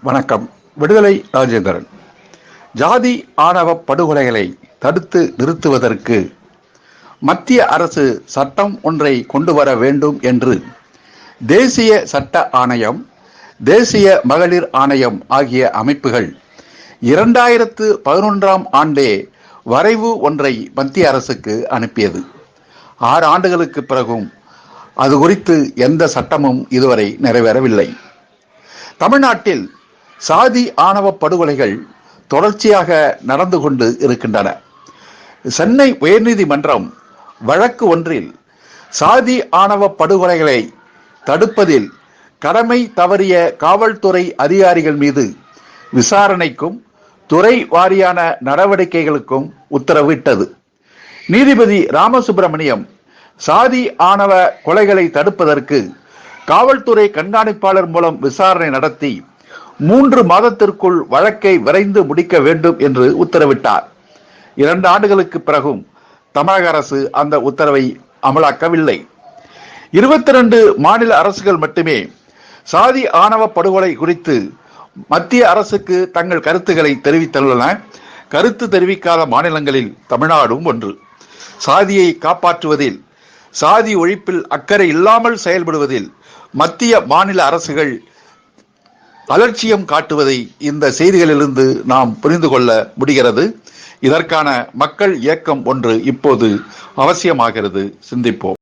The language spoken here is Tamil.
வணக்கம். விடுதலை ராஜேந்திரன். ஜாதி ஆணவ படுகொலைகளை தடுத்து நிறுத்துவதற்கு மத்திய அரசு சட்டம் ஒன்றை கொண்டு வர வேண்டும் என்று தேசிய சட்ட ஆணையம் தேசிய மகளிர் ஆணையம் ஆகிய அமைப்புகள் இரண்டாயிரத்து பதினொன்றாம் ஆண்டே வரைவு ஒன்றை மத்திய அரசுக்கு அனுப்பியது. ஆறு ஆண்டுகளுக்கு பிறகும் அது குறித்து எந்த சட்டமும் இதுவரை நிறைவேறவில்லை. தமிழ்நாட்டில் சாதி ஆணவ படுகொலைகள் தொடர்ச்சியாக நடந்து கொண்டு இருக்கின்றன. சென்னை உயர்நீதிமன்றம் வழக்கு ஒன்றில் சாதி ஆணவ படுகொலைகளை தடுப்பதில் கடமை தவறிய காவல்துறை அதிகாரிகள் மீது விசாரணைக்கும் துறை வாரியான நடவடிக்கைகளுக்கும் உத்தரவிட்டது. நீதிபதி ராமசுப்பிரமணியம் சாதி ஆணவ கொலைகளை தடுப்பதற்கு காவல்துறை கண்காணிப்பாளர் மூலம் விசாரணை நடத்தி மூன்று மாதத்திற்குள் வழக்கை விரைந்து முடிக்க வேண்டும் என்று உத்தரவிட்டார். இரண்டு ஆண்டுகளுக்கு பிறகும் தமிழக அரசு அந்த உத்தரவை அமலாக்கவில்லை. இருபத்தி ரெண்டு மாநில அரசுகள் மட்டுமே சாதி ஆணவ படுகொலை குறித்து மத்திய அரசுக்கு தங்கள் கருத்துக்களை தெரிவித்துள்ளன. கருத்து தெரிவிக்காத மாநிலங்களில் தமிழ்நாடும் ஒன்று. சாதியை காப்பாற்றுவதில் சாதி ஒழிப்பில் அக்கறை இல்லாமல் செயல்படுவதில் மத்திய மாநில அரசுகள் அலட்சியம் காட்டுவதை இந்த செய்திகளிலிருந்து நாம் புரிந்து கொள்ள முடிகிறது. இதற்கான மக்கள் இயக்கம் ஒன்று இப்போது அவசியமாகிறது. சிந்திப்போம்.